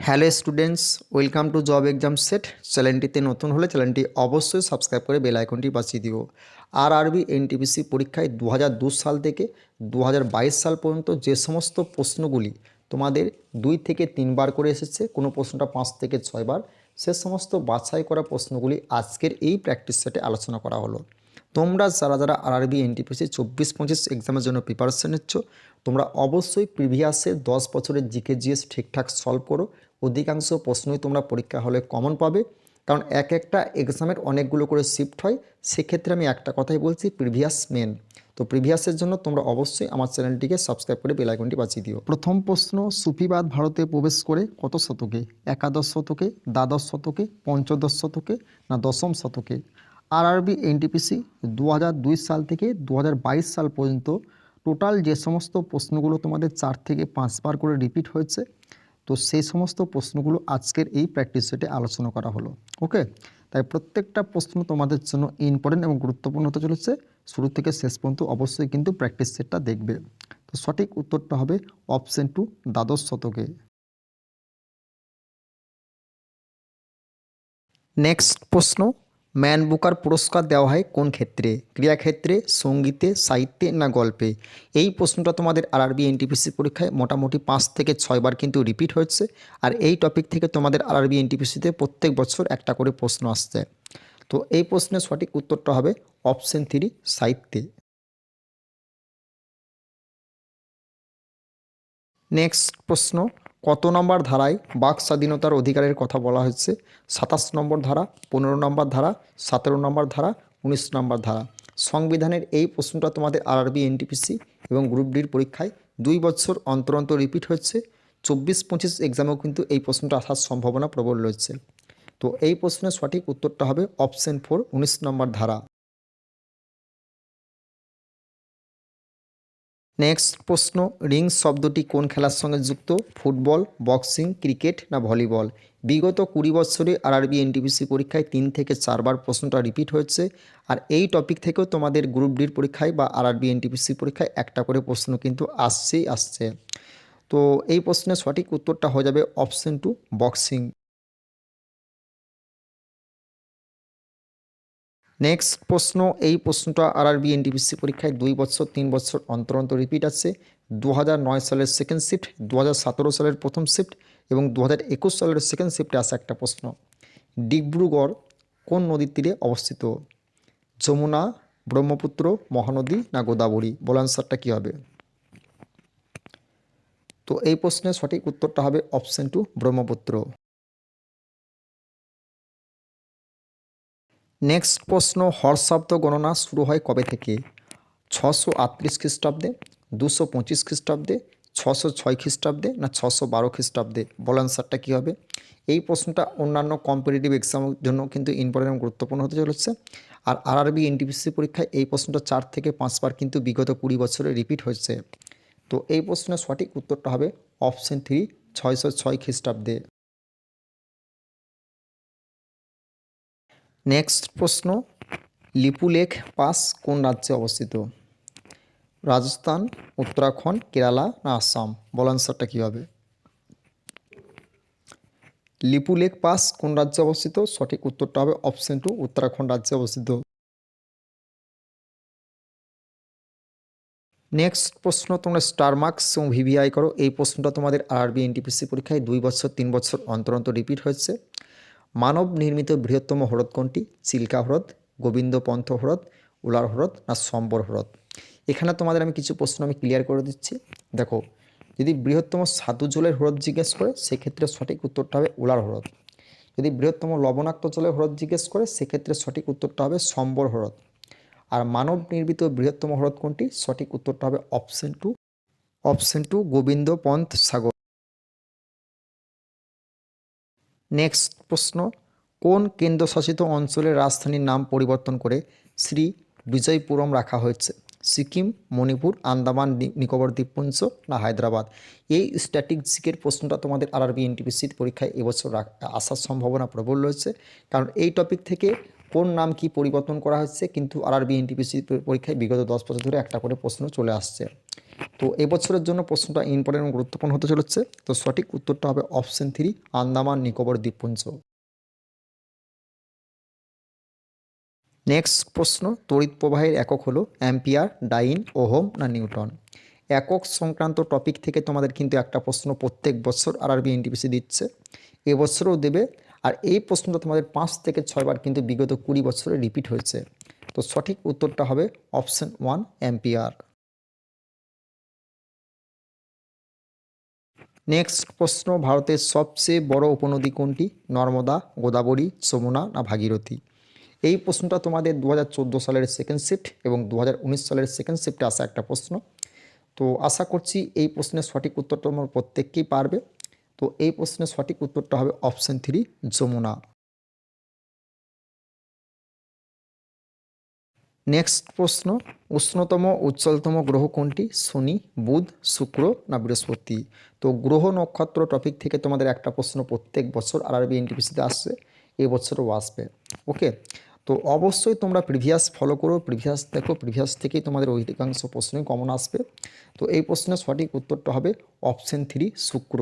Hello students, welcome to job exam set. চ্যানেলটিতে নতুন হলে চ্যানেলটি অবশ্যই সাবস্ক্রাইব করে বেল আইকনটি বাঁচিয়ে দিও। আর আরবি এনটিপিসি পরীক্ষায় দু সাল থেকে দু হাজার বাইশ সাল পর্যন্ত যে সমস্ত প্রশ্নগুলি তোমাদের দুই থেকে তিনবার করে এসেছে, কোনো প্রশ্নটা পাঁচ থেকে ছয়বার, সে সমস্ত বাছাই করা প্রশ্নগুলি আজকের এই প্র্যাকটিস সেটে আলোচনা করা হলো। তোমরা যারা যারা আরআরবি, এনটিপিসি, চব্বিশ পঁচিশ এক্সামের জন্য প্রিপারেশন নিচ্ছ তোমরা অবশ্যই প্রিভিয়াসের দশ বছরের জিকে জিএস ঠিকঠাক সলভ করো। অধিকাংশ প্রশ্নই তোমরা পরীক্ষা হলে কমন পাবে। কারণ এক একটা এক্সামের অনেকগুলো করে শিফট হয়। সেক্ষেত্রে আমি একটা কথাই বলছি, প্রিভিয়াস মেন। তো প্রিভিয়াসের জন্য তোমরা অবশ্যই আমার চ্যানেলটিকে সাবস্ক্রাইব করে বেলাইকনটি বাঁচিয়ে দিও। প্রথম প্রশ্ন, সুফিবাদ ভারতে প্রবেশ করে কত শতকে? একাদশ শতকে, দ্বাদশ শতকে, পঞ্চদশ শতকে, না দশম শতকে? আরআরবি, এনটিপিসি দু সাল থেকে দু হাজার বাইশ সাল পর্যন্ত টোটাল যে সমস্ত প্রশ্নগুলো তোমাদের চার থেকে পাঁচবার করে রিপিট হয়েছে, তো সেই সমস্ত প্রশ্নগুলো আজকের এই প্র্যাকটিস সেটে আলোচনা করা হলো, ওকে? তাই প্রত্যেকটা প্রশ্ন তোমাদের জন্য ইম্পর্টেন্ট এবং গুরুত্বপূর্ণ হতে চলেছে। শুরু থেকে শেষ পর্যন্ত অবশ্যই কিন্তু প্র্যাকটিস সেটটা দেখবে। তো সঠিক উত্তরটা হবে অপশন টু দ্বাদশ শতকে। নেক্সট প্রশ্ন ম্যান বুকার পুরস্কার দেওয়া হয় কোন ক্ষেত্রে? ক্রীড়াক্ষেত্রে সঙ্গীতে, সাহিত্যে না গল্পে? এই প্রশ্নটা তোমাদের আরআরবি এনটিপিসি পরীক্ষায় মোটামুটি পাঁচ থেকে ছয়বার কিন্তু রিপিট হচ্ছে আর এই টপিক থেকে তোমাদের আরআরবি এনটিপিসিতে প্রত্যেক বছর একটা করে প্রশ্ন আসছে। তো এই প্রশ্নের সঠিক উত্তরটা হবে অপশন থ্রি সাহিত্যে। নেক্সট প্রশ্ন কত নম্বর ধারায় বাক স্বাধীনতার অধিকারের কথা বলা হয়েছে? সাতাশ নম্বর ধারা, পনেরো নম্বর ধারা, সতেরো নম্বর ধারা, উনিশ নম্বর ধারা। সংবিধানের এই প্রশ্নটা তোমাদের আরআরবি, এনটিপিসি এবং গ্রুপ ডির পরীক্ষায় দুই বছর অন্তর অন্তর রিপিট হচ্ছে চব্বিশ পঁচিশ এক্সামেও কিন্তু এই প্রশ্নটা আসার সম্ভাবনা প্রবল রয়েছে। তো এই প্রশ্নের সঠিক উত্তরটা হবে অপশন ফোর, উনিশ নম্বর ধারা। নেক্সট প্রশ্ন, রিং শব্দটি কোন খেলার সঙ্গে যুক্ত? ফুটবল, বক্সিং, ক্রিকেট না ভলিবল? বিগত কুড়ি বছরে আরআরবি এনটিপিসি পরীক্ষায় তিন থেকে চারবার প্রশ্নটা রিপিট হয়েছে। আর এই টপিক থেকেও তোমাদের গ্রুপ ডির পরীক্ষায় বা আরআরবি এনটিপিসি পরীক্ষায় একটা করে প্রশ্ন কিন্তু আসছেই আসছে। তো এই প্রশ্নের সঠিক উত্তরটা হয়ে যাবে অপশন টু, বক্সিং। নেক্সট প্রশ্ন, এই প্রশ্নটা আরআরবি এনটিপিসি পরীক্ষায় দুই বছর, তিন বছর অন্তর অন্তর রিপিট আছে। দু সালের সেকেন্ড শিফট দু হাজার সতেরো সালের প্রথম শিফট এবং দু সালের সেকেন্ড শিফটে আসা একটা প্রশ্ন। ডিব্রুগড় কোন নদীর তীরে অবস্থিত? যমুনা, ব্রহ্মপুত্র, মহানদী না গোদাবরী? বল আনসারটা কী হবে? তো এই প্রশ্নের সঠিক উত্তরটা হবে অপশন টু ব্রহ্মপুত্র। নেক্সট প্রশ্ন হর্ষাব্দ গণনা শুরু হয় কবে থেকে? ছশো আটত্রিশ খ্রিস্টাব্দে, দুশো পঁচিশ খ্রিস্টাব্দে, ছশো ছয় খ্রিস্টাব্দে না ছশো বারো খ্রিস্টাব্দে? বল আনসারটা কী হবে? এই প্রশ্নটা অন্যান্য কম্পিটিটিভ এক্সামের জন্য কিন্তু ইম্পর্টেন্ট গুরুত্বপূর্ণ হতে চলেছে। আর আরআরবি এনটিপিসি পরীক্ষায় এই প্রশ্নটা চার থেকে পাঁচবার কিন্তু বিগত কুড়ি বছরে রিপিট হয়েছে। তো এই প্রশ্নের সঠিক উত্তরটা হবে অপশন থ্রি ছয়শো ছয় খ্রিস্টাব্দে। নেক্সট প্রশ্ন লিপুলেখ পাস কোন রাজ্যে অবস্থিত? রাজস্থান, উত্তরাখণ্ড, কেরালা না আসাম? বল আনসারটা কী হবে লিপুলেখ পাস কোন রাজ্যে অবস্থিত? সঠিক উত্তরটা হবে অপশন টু উত্তরাখণ্ড রাজ্যে অবস্থিত। নেক্সট প্রশ্ন, তোমরা স্টার মার্কস এবং ভিভিআই করো। এই প্রশ্নটা তোমাদের আরবি এনটিপিসি পরীক্ষায় দুই বছর, তিন বছর অন্তর অন্তর রিপিট হয়েছে। মানব নির্মিত বৃহত্তম হ্রদ কোনটি? চিল্কা হ্রদ, গোবিন্দ পন্থ হ্রদ, উলার হ্রদ না সম্বর হ্রদ? এখানে তোমাদের আমি কিছু প্রশ্ন আমি ক্লিয়ার করে দিচ্ছি। দেখো, যদি বৃহত্তম সাধু জলের হ্রদ জিজ্ঞেস করে, সেক্ষেত্রে সঠিক উত্তরটা হবে উলার হ্রদ। যদি বৃহত্তম লবণাক্ত জলের হ্রদ জিজ্ঞেস করে, সেক্ষেত্রে সঠিক উত্তরটা হবে সম্বর হ্রদ। আর মানব নির্মিত বৃহত্তম হ্রদ কোনটি? সঠিক উত্তরটা হবে option two option two, Govind Pant Sagar. Next প্রশ্ন, কোন কেন্দ্রশাসিত অঞ্চলের রাজধানীর নাম পরিবর্তন করে শ্রী বিজয়পুরম রাখা হয়েছে? সিকিম, মণিপুর, আন্দামান নিকোবর দ্বীপপুঞ্জ না হায়দ্রাবাদ? এই স্ট্যাটিস্টিকের প্রশ্নটা তোমাদের আরআরবি এনটিপিসির পরীক্ষায় এবছর আসার সম্ভাবনা প্রবল রয়েছে। কারণ এই টপিক থেকে কোন নাম কি পরিবর্তন করা হচ্ছে কিন্তু আরআরবি এনটিপিসি পরীক্ষায় বিগত দশ বছর ধরে একটা করে প্রশ্ন চলে আসছে। তো এবছরের জন্য প্রশ্নটা ইম্পর্টেন্ট এবং গুরুত্বপূর্ণ হতে চলেছে। তো সঠিক উত্তরটা হবে অপশন থ্রি আন্দামান, নিকোবর, দ্বীপপুঞ্জ। নেক্সট প্রশ্ন, তড়িৎ প্রবাহের একক হলো অ্যাম্পিয়ার, ডাইন, ওহম না নিউটন? একক সংক্রান্ত টপিক থেকে তোমাদের কিন্তু একটা প্রশ্ন প্রত্যেক বছর আরআরবি এনটিপিসি দিচ্ছে। এবছরও দেবে। আর এই প্রশ্নটা তোমাদের পাঁচ থেকে ছয়বার কিন্তু বিগত কুড়ি বছরে রিপিট হয়েছে। তো সঠিক উত্তরটা হবে অপশন ওয়ান অ্যাম্পিয়ার। নেক্সট প্রশ্ন, ভারতের সবচেয়ে বড় উপনদী কোনটি? নর্মদা, গোদাবরী, যমুনা না ভাগীরথী? এই প্রশ্নটা তোমাদের দু হাজার চোদ্দ সালের সেকেন্ড শিফট এবং দু হাজার উনিশ সালের সেকেন্ড শিফটে আসা একটা প্রশ্ন। তো আশা করছি এই প্রশ্নের সঠিক উত্তরটা তোমার প্রত্যেককেই পারবে। তো এই প্রশ্নের সঠিক উত্তরটা হবে অপশন থ্রি যমুনা। নেক্সট প্রশ্ন, উষ্ণতম উজ্জ্বলতম গ্রহ কোনটি? শনি, বুধ, শুক্র না বৃহস্পতি? তো গ্রহ নক্ষত্র টপিক থেকে তোমাদের একটা প্রশ্ন প্রত্যেক বছর আরআরবি এনটিপিসিতে আসছে এবছরও আসবে। ওকে তো অবশ্যই তোমরা প্রিভিয়াস ফলো করো প্রিভিয়াস দেখো প্রিভিয়াস থেকেই তোমাদের অধিকাংশ প্রশ্নই কমন আসবে। তো এই প্রশ্নের সঠিক উত্তরটা হবে অপশন থ্রি শুক্র।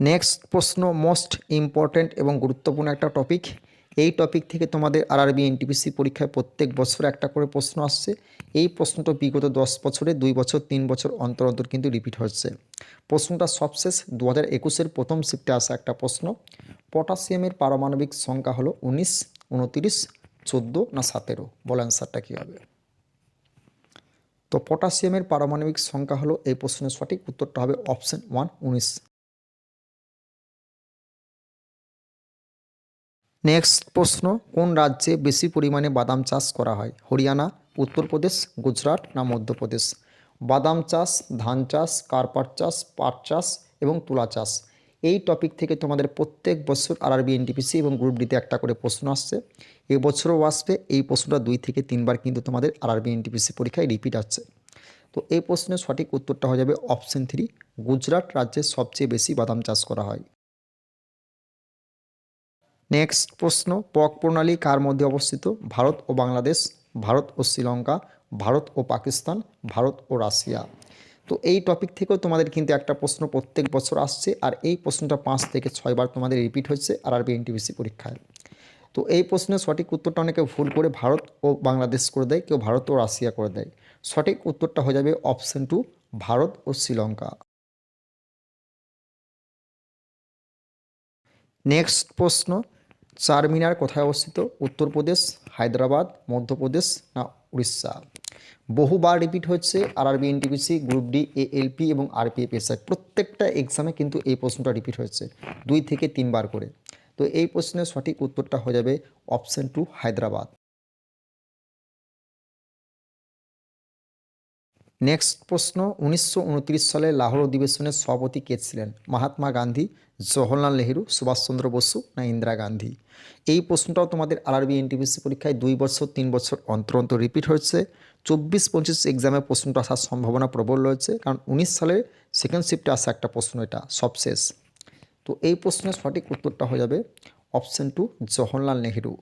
নেক্সট প্রশ্ন মোস্ট ইম্পর্ট্যান্ট এবং গুরুত্বপূর্ণ একটা টপিক এই টপিক থেকে তোমাদের আরআরবি এনটিপিসি পরীক্ষায় প্রত্যেক বছর একটা করে প্রশ্ন আসছে। এই প্রশ্নটা বিগত দশ বছরে, দুই বছর, তিন বছর অন্তর অন্তর কিন্তু রিপিট হচ্ছে। প্রশ্নটা সবশেষ দু হাজার একুশের প্রথম শিফটে আসা একটা প্রশ্ন। পটাশিয়ামের পারমাণবিক সংখ্যা হলো উনিশ, উনতিরিশ, চোদ্দ না সতেরো? বল অ্যান্সারটা কী হবে? তো পটাশিয়ামের পারমাণবিক সংখ্যা হলো এই প্রশ্নের সঠিক উত্তরটা হবে অপশন ওয়ান উনিশ। নেক্সট প্রশ্ন, কোন রাজ্যে বেশি পরিমাণে বাদাম চাষ করা হয়? হরিয়ানা, উত্তরপ্রদেশ, গুজরাট না মধ্যপ্রদেশ? বাদাম চাষ, ধান চাষ কার্পাট চাষ, পাট চাষ এবং তুলা চাষ। এই টপিক থেকে তোমাদের প্রত্যেক বছর আরআরবি এনটিপিসি এবং গ্রুপ ডিতে একটা করে প্রশ্ন আসছে। এবছরও আসবে, এই প্রশ্নটা দুই থেকে তিনবার কিন্তু তোমাদের আরআরবি এনটিপিসি পরীক্ষায় রিপিট আসছে। তো এই প্রশ্নের সঠিক উত্তরটা হয়ে যাবে অপশন থ্রি গুজরাট রাজ্যে সবচেয়ে বেশি বাদাম চাষ করা হয়। নেক্সট প্রশ্ন, পক প্রণালী কার মধ্যে অবস্থিত? ভারত ও বাংলাদেশ, ভারত ও শ্রীলঙ্কা, ভারত ও পাকিস্তান, ভারত ও রাশিয়া। তো এই টপিক থেকেও তোমাদের কিন্তু একটা প্রশ্ন প্রত্যেক বছর আসছে, আর এই প্রশ্নটা পাঁচ থেকে ছয়বার তোমাদের রিপিট হচ্ছে আর আরবি এনটিভিসি পরীক্ষায়। তো এই প্রশ্নের সঠিক উত্তরটা অনেকে ভুল করে ভারত ও বাংলাদেশ করে দেয়, কেউ ভারত ও রাশিয়া করে দেয়। সঠিক উত্তরটা হয়ে যাবে অপশন টু ভারত ও শ্রীলঙ্কা। নেক্সট প্রশ্ন চারমিনার কোথায় অবস্থিত? উত্তরপ্রদেশ, হায়দ্রাবাদ, মধ্যপ্রদেশ না উড়িষ্যা? বহুবার রিপিট হচ্ছে RRB NTPC group D ALP এবং আরপিএফএসআই প্রত্যেকটা এক্সামে কিন্তু এই প্রশ্নটা রিপিট হচ্ছে দুই থেকে তিনবার করে। তো এই প্রশ্নের সঠিক উত্তরটা হয়ে যাবে অপশন টু হায়দ্রাবাদ। নেক্সট প্রশ্ন, উনিশশো উনত্রিশ সালে লাহোর অধিবেশনের সভাপতি কে ছিলেন? মহাত্মা গান্ধী জওহরলাল নেহেরু, সুভাষচন্দ্র বসু না ইন্দিরা গান্ধী? এই প্রশ্নটাও তোমাদের আরআরবি এনটিপিসি পরীক্ষায় দুই বছর, তিন বছর অন্তর অন্তর রিপিট হচ্ছে চব্বিশ, পঁচিশ এক্সামে প্রশ্নটা আসার সম্ভাবনা প্রবল রয়েছে, কারণ উনিশ সালে সেকেন্ড শিফটে আসা একটা প্রশ্ন এটা সবশেষ তো এই প্রশ্নের সঠিক উত্তরটা হয়ে যাবে option two Jawaharlal Nehru.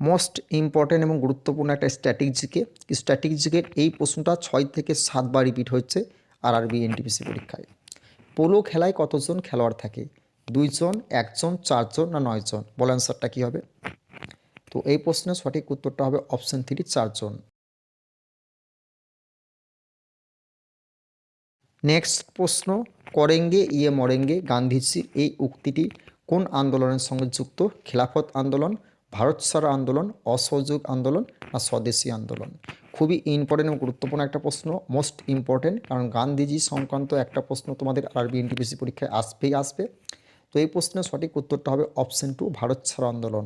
Most important এবং গুরুত্বপূর্ণ একটা স্ট্যাটিক জিকে স্ট্যাটিক জিকের এই প্রশ্নটা ছয় থেকে সাতবার রিপিট হচ্ছে আর আরবি এনটিপিসি পরীক্ষায়। পোলো খেলায় কতজন খেলোয়াড় থাকে? দুইজন, একজন, চারজন না নয়জন? বল অ্যান্সারটা কী হবে? তো এই প্রশ্নের সঠিক উত্তরটা হবে অপশন থ্রি চারজন। নেক্সট প্রশ্ন, করেঙ্গে ইয়ে মরেঙ্গে, গান্ধীজি এই উক্তিটি কোন আন্দোলনের সঙ্গে যুক্ত? খেলাফত আন্দোলন, ভারত ছাড়ো আন্দোলন, অসহযোগ আন্দোলন না স্বদেশী আন্দোলন? খুবই ইম্পর্টেন্ট এবং গুরুত্বপূর্ণ একটা প্রশ্ন মোস্ট ইম্পর্টেন্ট কারণ গান্ধীজি সংক্রান্ত একটা প্রশ্ন তোমাদের আরবি এনটিপিসি পরীক্ষায় আসবেই আসবে। তো এই প্রশ্নের সঠিক উত্তরটা হবে অপশন টু ভারত ছাড়ো আন্দোলন।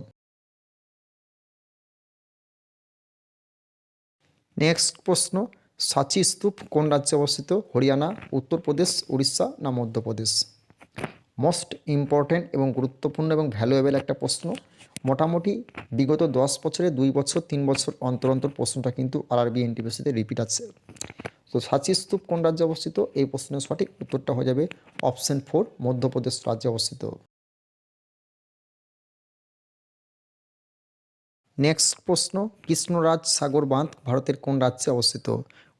নেক্সট প্রশ্ন, সাচি স্তূপ কোন রাজ্যে অবস্থিত? হরিয়ানা, উত্তরপ্রদেশ, উড়িষ্যা না মধ্যপ্রদেশ? মোস্ট ইম্পর্টেন্ট এবং গুরুত্বপূর্ণ এবং ভ্যালুয়েবল একটা প্রশ্ন। মোটামুটি বিগত দশ বছরে, দুই বছর, তিন বছর অন্তর অন্তর প্রশ্নটা কিন্তু আরআরবি এনটিপিসিতে রিপিট আছে। তো সাচি স্তূপ কোন রাজ্যে অবস্থিত? এই প্রশ্নের সঠিক উত্তরটা হয়ে যাবে অপশন ফোর মধ্যপ্রদেশ রাজ্যে অবস্থিত। নেক্সট প্রশ্ন, কৃষ্ণরাজ সাগর বাঁধ ভারতের কোন রাজ্যে অবস্থিত?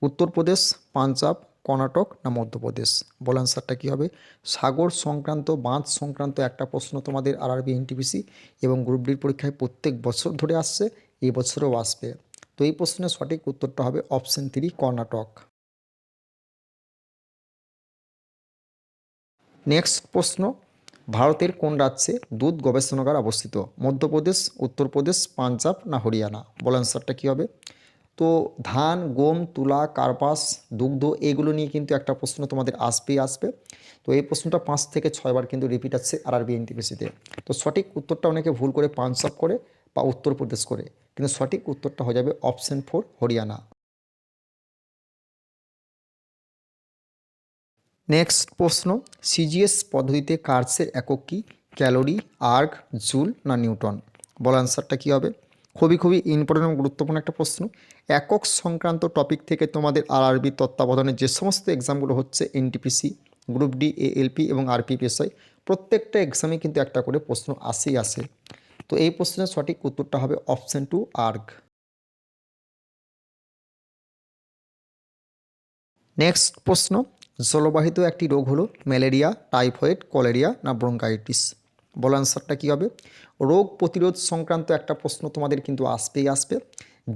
উত্তরপ্রদেশ, পাঞ্জাব কর্ণাটক না মধ্যপ্রদেশ? বল অ্যান্সারটা কী হবে? সাগর সংক্রান্ত, বাঁধ সংক্রান্ত একটা প্রশ্ন তোমাদের আরআরবি এনটিপিসি এবং গ্রুপ ডির পরীক্ষায় প্রত্যেক বছর ধরে আসছে, এই বছরেও আসবে। তো এই প্রশ্নের সঠিক উত্তরটা হবে অপশন থ্রি কর্ণাটক। নেক্সট প্রশ্ন, ভারতের কোন রাজ্যে দুধ গবেষণাগার অবস্থিত? মধ্যপ্রদেশ, উত্তরপ্রদেশ, পাঞ্জাব না হরিয়ানা? বল অ্যান্সারটা কী হবে? তো ধান, গম, তুলা, কার্পাস, দুগ্ধ এগুলো নিয়ে কিন্তু একটা প্রশ্ন তোমাদের আসবেই আসবে। তো এই প্রশ্নটা পাঁচ থেকে ছয়বার কিন্তু রিপিট আসছে আর আরবি এনটিপিসিতে তো। সঠিক উত্তরটা অনেকে ভুল করে পাঞ্জাব করে বা উত্তরপ্রদেশ করে, কিন্তু সঠিক উত্তরটা হয়ে যাবে অপশন ফোর হরিয়ানা। নেক্সট প্রশ্ন সিজিএস পদ্ধতিতে কার্সের একক কি? ক্যালোরি আর্গ জুল না নিউটন? বল অ্যান্সারটা কী হবে? খুবই খুবই ইম্পর্টেন্ট এবং গুরুত্বপূর্ণ একটা প্রশ্ন। একক সংক্রান্ত টপিক থেকে তোমাদের আরআরবি তত্ত্বাবধানে যে সমস্ত এক্সামগুলো হচ্ছে এনটিপিসি গ্রুপ ডি এএলপি এবং আরপিপিএসআই প্রত্যেকটা এক্সামে কিন্তু একটা করে প্রশ্ন আসেই আসে। তো এই প্রশ্নের সঠিক উত্তরটা হবে অপশন টু আর্গ নেক্সট প্রশ্ন, জলবাহিত একটি রোগ হলো ম্যালেরিয়া, টাইফয়েড, কলেরিয়া না ব্রঙ্কাইটিস? বল অ্যান্সারটা কী হবে? রোগ প্রতিরোধ সংক্রান্ত একটা প্রশ্ন তোমাদের কিন্তু আসবেই আসবে।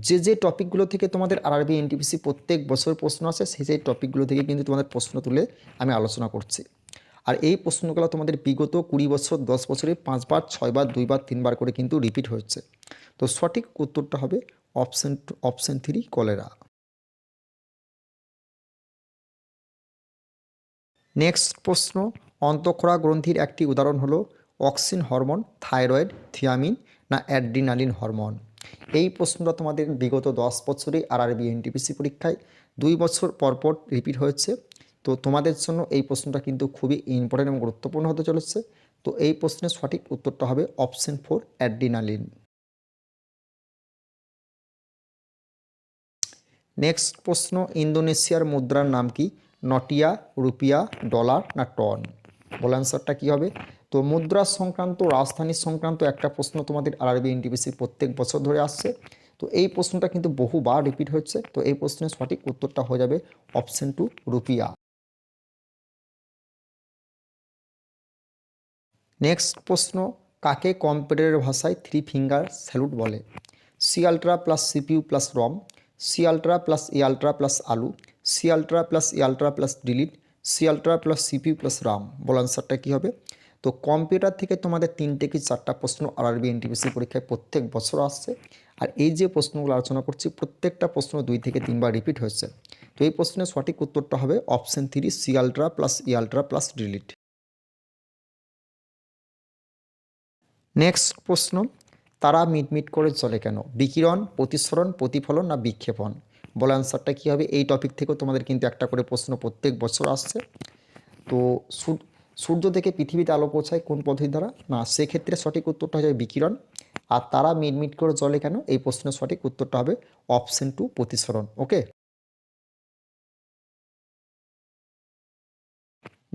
যে যে টপিকগুলো থেকে তোমাদের আরআরবি এনটিপিসি প্রত্যেক বছর প্রশ্ন আসে সেই সেই টপিকগুলো থেকে কিন্তু তোমাদের প্রশ্ন তুলে আমি আলোচনা করছি। আর এই প্রশ্নগুলো তোমাদের বিগত কুড়ি বছর, দশ বছরে পাঁচবার, ছয়বার, দুইবার, তিনবার করে কিন্তু রিপিট হচ্ছে তো সঠিক উত্তরটা হবে option option three cholera next প্রশ্ন, অন্তঃক্ষরা গ্রন্থির একটি উদাহরণ হলো অক্সিন হরমোন থাইরয়েড থিয়ামিন না অ্যাড্রিনালিন হরমোন এই প্রশ্নটা তোমাদের বিগত দশ বছরে আরআরবি এনটিপিসি পরীক্ষায় দুই বছর পরপর রিপিট হয়েছে। তো তোমাদের জন্য এই প্রশ্নটা কিন্তু খুবই ইম্পর্টেন্ট এবং গুরুত্বপূর্ণ হতে চলেছে। তো এই প্রশ্নের সঠিক উত্তরটা হবে অপশন ফোর অ্যাড্রিনালিন নেক্সট প্রশ্ন, ইন্দোনেশিয়ার মুদ্রার নাম কি? নটিয়া, রুপিয়া, ডলার না টন? বল অ্যান্সারটা কী হবে? তো মুদ্রা সংক্রান্ত, রাজধানী সংক্রান্ত একটা প্রশ্ন তোমাদের আরআরবি এনটিপিসি প্রত্যেক বছর ধরে আসছে। তো এই প্রশ্নটা কিন্তু বহুবার রিপিট হচ্ছে। তো এই প্রশ্নের সঠিক উত্তরটা হয়ে যাবে অপশন টু রুপিয়া। নেক্সট প্রশ্ন, কাকে কম্পিউটারের ভাষায় থ্রি ফিঙ্গার স্যালুট বলে? C ultra plus CPU plus ROM C ultra plus E ultra plus alt C ultra plus E ultra plus delete C ultra plus CPU plus RAM বল আনসারটা কী হবে? তো computer থেকে তোমাদের তিনটে কি চারটা প্রশ্ন আরআরবি এনটিপিসি পরীক্ষায় প্রত্যেক বছর আসছে। আর এই যে প্রশ্নগুলো আলোচনা করছি, প্রত্যেকটা প্রশ্ন দুই থেকে তিনবার রিপিট হয়েছে। তো এই প্রশ্নের সঠিক উত্তরটা হবে option three C ultra plus E ultra plus delete next প্রশ্ন, তারা মিটমিট করে চলে কেন? বিকিরণ, প্রতিসরণ, প্রতিফলন না বিক্ষেপণ? বলে অ্যান্সারটা কী হবে? এই টপিক থেকেও তোমাদের কিন্তু একটা করে প্রশ্ন প্রত্যেক বছর আসছে। তো সূর্য থেকে পৃথিবীতে আলো পৌঁছায় কোন পদ্ধতি দ্বারা? না, সেক্ষেত্রে সঠিক উত্তরটা হয়ে বিকিরণ। আর তারা মিটমিট করে জলে কেন? এই প্রশ্নের সঠিক উত্তরটা হবে অপশন টু প্রতিসরণ, ওকে?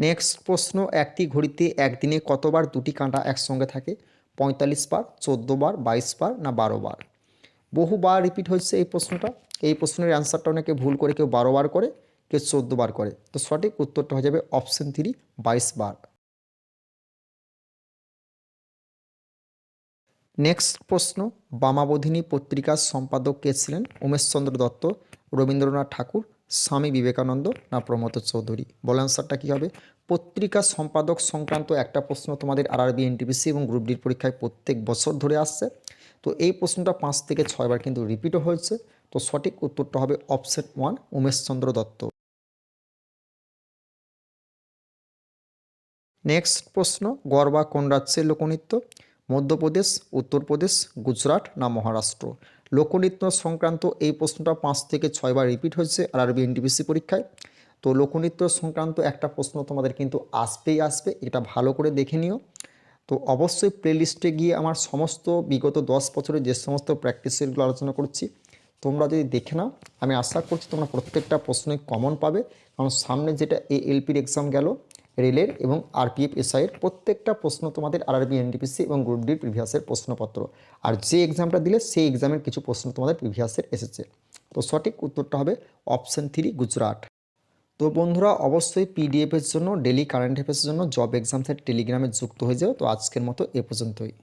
নেক্সট প্রশ্ন, একটি ঘড়িতে একদিনে কতবার দুটি কাঁটা একসঙ্গে থাকে? পঁয়তাল্লিশ বার, চোদ্দ বার, বাইশ বার, না বারো বার? বহুবার রিপিট হয়েছে এই প্রশ্নটা। এই প্রশ্নের অ্যান্সারটা অনেকে ভুল করে কেউ বারো বার করে। কেউ চোদ্দ বার করে। তো সঠিক উত্তরটা হয়ে যাবে অপশন থ্রি বাইশ বার। নেক্সট প্রশ্ন, বামাবোধিনী পত্রিকার সম্পাদক কে ছিলেন? উমেশচন্দ্র দত্ত, রবীন্দ্রনাথ ঠাকুর, স্বামী বিবেকানন্দ না প্রমোদ চৌধুরী? বল অ্যান্সারটা কী হবে? পত্রিকা সম্পাদক সংক্রান্ত একটা প্রশ্ন তোমাদের আরআরবি এনটিপিসি এবং গ্রুপ ডির পরীক্ষায় প্রত্যেক বছর ধরে আসছে। তো এই প্রশ্নটা পাঁচ থেকে ছয়বার কিন্তু রিপিটও হয়েছে। তো সঠিক উত্তরটা হবে option one Umeshchandra Dutta. Next প্রশ্ন গরবা কোন রাজ্যের লোকনৃত্য? মধ্যপ্রদেশ, উত্তরপ্রদেশ, গুজরাট না মহারাষ্ট্র? লোকনৃত্য সংক্রান্ত এই প্রশ্নটা পাঁচ থেকে ছয়বার রিপিট হয়েছে আর আরবি এনটিপিসি পরীক্ষায়। তো লোকনৃত্য সংক্রান্ত একটা প্রশ্ন তোমাদের কিন্তু আসবেই আসবে, এটা ভালো করে দেখে নিও। তো অবশ্যই প্লেলিস্টে গিয়ে আমার সমস্ত বিগত দশ বছরের যে সমস্ত প্র্যাকটিসেরগুলো আলোচনা করছি, তোমরা যদি দেখে নাও, আমি আশা করছি তোমরা প্রত্যেকটা প্রশ্নই কমন পাবে। কারণ সামনে যেটা এ এলপির এক্সাম গেল রেলের এবং আরপিএফ এসআইয়ের প্রত্যেকটা প্রশ্ন তোমাদের আরআরবি এনডিপিসি এবং গ্রুপ ডি প্রিভিয়াসের প্রশ্নপত্র। আর যে এক্সামটা দিলে সেই এক্সামের কিছু প্রশ্ন তোমাদের প্রিভিয়াসের এসেছে। তো সঠিক উত্তরটা হবে অপশান থ্রি, গুজরাট। তো বন্ধুরা, অবশ্যই পিডিএফের জন্য ডেলি কারেন্ট অ্যাফেয়ার্সের জন্য, জব এক্সামসের টেলিগ্রামে যুক্ত হয়ে যাও। তো আজকের মতো এ পর্যন্তই।